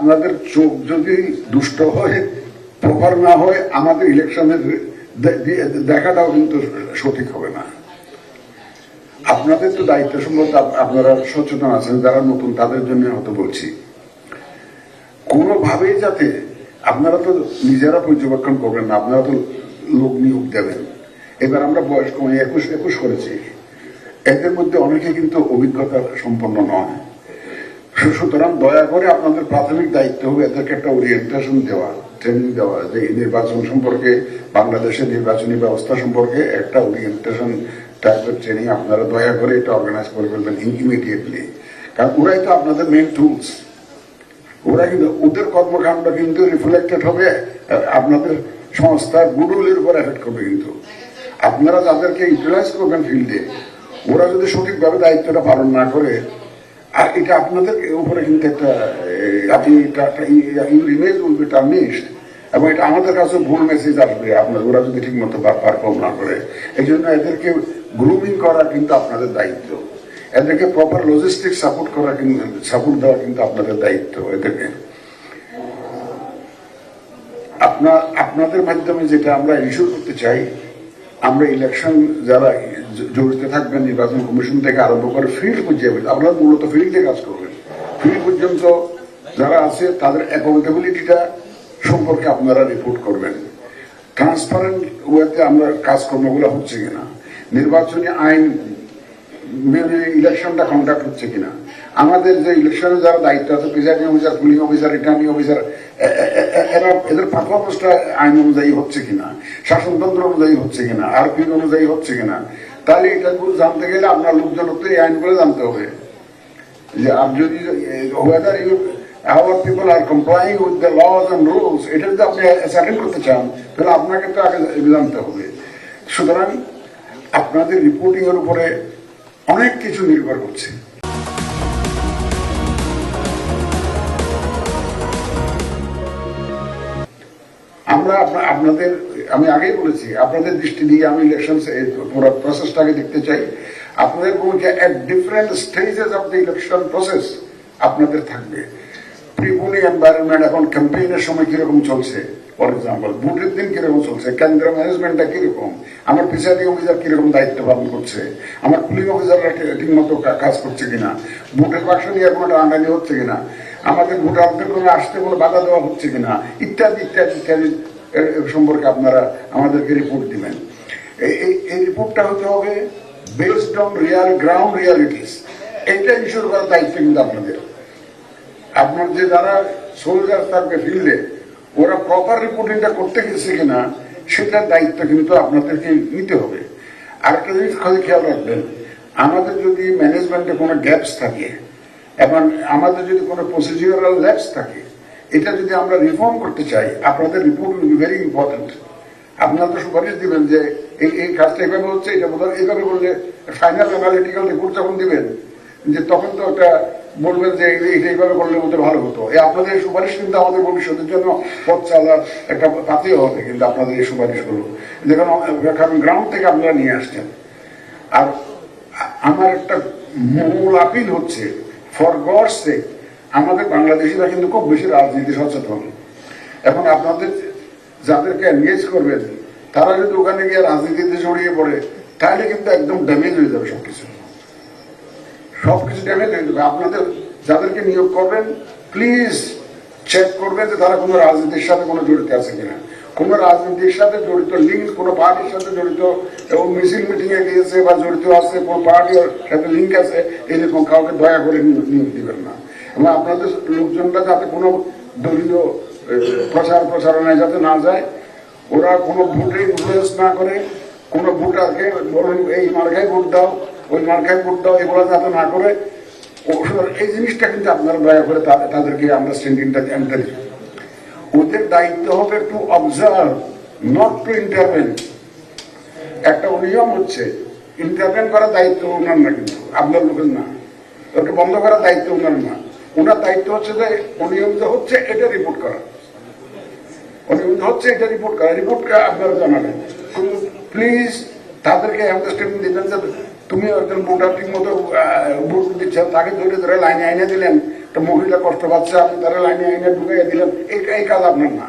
আপনাদের চোখ যদি দুষ্ট হয়, প্রপার না হয়, আমাদের ইলেকশনের দেখাটাও কিন্তু সঠিক হবে না। আপনাদের তো দায়িত্ব সম্বন্ধে আপনারা সচেতন আছেন, যারা নতুন, তাদের জন্য হয়তো বলছি। কোনোভাবেই যাতে আপনারা তো নিজেরা পর্যবেক্ষণ করবেন না, আপনারা তো লোক নিয়োগ দেবেন। এবার আমরা বয়স কমে একুশ একুশ করেছি। এদের মধ্যে অনেকে কিন্তু অভিজ্ঞতা সম্পন্ন নয়। সুতরাং দয়া করে আপনাদের প্রাথমিক দায়িত্ব হবে এদেরকে একটা ওরিয়েন্টেশন দেওয়া ট্রেনিং দেওয়া, যে এই নির্বাচন সম্পর্কে, বাংলাদেশের নির্বাচনী ব্যবস্থা সম্পর্কে একটা ওরিয়েন্টেশন টাইপের ট্রেনিং আপনারা দয়া করে এটা অর্গানাইজ করে ফেলবেন ইমিডিয়েটলি কারণ ওরাই তো আপনাদের মেন টুলস ওরা কিন্তু, ওদের কর্মকাণ্ড কিন্তু রিফ্লেক্টেড হবে, আপনাদের সংস্থার গুডউইলের উপর এফেক্ট করবে কিন্তু। আপনারা যাদেরকে ইউটিলাইজ করবেন ফিল্ডে ওরা যদি সঠিকভাবে দায়িত্বটা পালন না করে আর এটা আপনাদের উপরে কিন্তু একটা এবং এটা আমাদের কাছে ভুল মেসেজ আসবে, আপনার, ওরা যদি ঠিক মতো পারফর্ম না করে। এই জন্য এদেরকে গ্রুমিং করা কিন্তু আপনাদের দায়িত্ব। এদেরকে প্রপার লজিস্টিক সাপোর্ট করা কিন্তু সাপোর্ট দেওয়া কিন্তু আপনাদের দায়িত্ব, এদেরকে। আপনাদের মাধ্যমে যেটা আমরা ইস্যু করতে চাই, আমরা ইলেকশন যারা জড়িত থাকবেন, নির্বাচন কমিশন থেকে আরম্ভ করে ফিল্ড পর্যায়ে আপনারা মূলত ফিল্ডে কাজ করবেন। ফিল্ড পর্যন্ত যারা আছে, তাদের অ্যাকাউন্টেবিলিটিটা সম্পর্কে আপনারা রিপোর্ট করবেন। ট্রান্সপারেন্ট ওয়েতে আমরা কাজকর্মগুলো হচ্ছে কিনা? নির্বাচনী আইন মেনে ইলেকশনটা কন্ডাক্ট হচ্ছে কিনা? আমাদের যে ইলেকশনে যারা দায়িত্ব আছে presiding officer polling officer returning officer এরা এদের পারফরমেন্সটা আইন অনুযায়ী হচ্ছে কিনা? শাসনতন্ত্র অনুযায়ী হচ্ছে কিনা? আরপি অনুযায়ী হচ্ছে কিনা? তাহলে এটা জানতে গেলে আপনার লোকজন তো এই আইনগুলো জানতে হবে। যে আপনি যদি whether you our people are complying with the laws and rules এটা যদি আপনি সেটেল করতে চান, তাহলে আপনাকে তো আগে জানতে হবে। সুতরাং আপনাদের রিপোর্টিংয়ের উপরে অনেক কিছু নির্ভর করছে। আমরা আপনা- আপনাদের, আমি আগেই বলেছি, আপনাদের দৃষ্টি দিয়ে আমি ইলেকশন পুরো প্রসেসটাকে দেখতে চাই। আপনাদের ভূমিকা at different stages of the election process আপনাদের থাকবে। প্রিপুলি এনভায়রনমেন্ট এখন ক্যাম্পেইনের সময় কীরকম চলছে? ফর এক্সাম্পল ভোটের দিন কীরকম চলছে? কেন্দ্র ম্যানেজমেন্টটা কীরকম? আমার প্রিসাইডিং অফিসার কীরকম দায়িত্ব পালন করছে? আমার পুলিং অফিসাররা ঠিক মতো কাজ করছে কিনা? ভোটের বাক্স নিয়ে কোনো টানাটানি হচ্ছে কিনা? আমাদের ভোটারদের কোনো আসতে কোনো বাধা দেওয়া হচ্ছে কিনা? ইত্যাদি ইত্যাদি ইত্যাদি সম্পর্কে আপনারা আমাদেরকে রিপোর্ট দিবেন। এই- রিপোর্টটা হতে হবে based on real ground realities এটা ইস্যুর করার দায়িত্ব কিন্তু আপনাদের। আপনার যে যারা সোলজার থাকবে ফিল্ডে ওরা প্রপার রিপোর্টিংটা করতে গেছে কিনা, সেটার দায়িত্ব কিন্তু আপনাদেরকে নিতে হবে। আর একটা জিনিস খেয়াল রাখবেন, আমাদের যদি ম্যানেজমেন্টে কোনো গ্যাপস থাকে এবং আমাদের যদি কোনো প্রসিডিউরাল ল্যাপস থাকে, এটা যদি আমরা রিফর্ম করতে চাই, আপনাদের report will be very important আপনারা তো সুপারিশ দিবেন যে এই এই কাজটা এভাবে হচ্ছে, এটা বোধহয় এইভাবে করলে ফাইনাল অ্যানালিটিক্যাল রিপোর্ট যখন দিবেন, যে তখন তো একটা বলবেন যে এইটা এইভাবে করলে মধ্যে ভালো হতো। এই আপনাদের সুপারিশ কিন্তু আমাদের ভবিষ্যতের জন্য পথ চালার একটা পাতেও হবে কিন্তু আপনাদের এই সুপারিশগুলো। দেখুন কারণ গ্রাউন্ড থেকে আপনারা নিয়ে আসছেন। আর আমার একটা মূল আপিল হচ্ছে ফর গডস সেক আমাদের বাংলাদেশিরা কিন্তু খুব বেশি রাজনীতি সচেতন। এখন আপনাদের যাদেরকে এনগেজ করবেন, তারা যদি ওখানে গিয়ে রাজনীতিতে জড়িয়ে পড়ে, তাহলে কিন্তু একদম ড্যামেজ হয়ে যাবে সবকিছু। সবকিছু ড্যামেজ হয়ে যাবে। আপনাদের যাদেরকে নিয়োগ করবেন প্লিজ চেক করবেন যে তারা কোনো রাজনীতির সাথে কোনো জড়িত আছে কিনা। কোনো রাজনীতির সাথে জড়িত, লিঙ্ক, কোনো পার্টির সাথে জড়িত, এবং মিছিল মিটিং এ গিয়েছে বা জড়িত আছে, কোনো পার্টির সাথে লিঙ্ক আছে এরকম কাউকে দয়া করে নিয়োগ দিবেন না। এবং আপনাদের লোকজনরা যাতে কোনো দলীয় প্রচার প্রচারণায় যাতে না যায়, ওরা কোনো ভোটে ইনফ্লুয়েন্স না করে, কোনো ভোটারকে বলুন, এই মার্কায় ভোট দাও, ওই মার্কায় ভোট দাও, এগুলো যাতে না করে এই জিনিসটা কিন্তু আপনারা দয়া করে তাদেরকে আন্ডারস্ট্যান্ডিংটা জানতে ওদের দায়িত্ব হবে to observe not to intervene একটা নিয়ম হচ্ছে ইন্টারভেন করার দায়িত্ব ওনার না কিন্তু, আপনার লোকের না। ওকে বন্ধ করার দায়িত্ব ওনার না। ওনার দায়িত্ব হচ্ছে যে, অনিয়মিত হচ্ছে এটা রিপোর্ট করা। অনিয়মিত হচ্ছে এটা রিপোর্ট করা। রিপোর্ট আপনারা জানাবেন। প্লিজ তাদেরকে আন্ডারস্ট্যান্ডিং দিবেন যে তুমি একজন মোটা ঠিক মতো ভোট দিচ্ছেন তাকে ধরে ধরে লাইনে আইনে দিলেন একটা মহিলা কষ্ট পাচ্ছে আপনি তারা লাইনে আইনে ঢুকাইয়া দিলেন। এই কাজ আপনার না।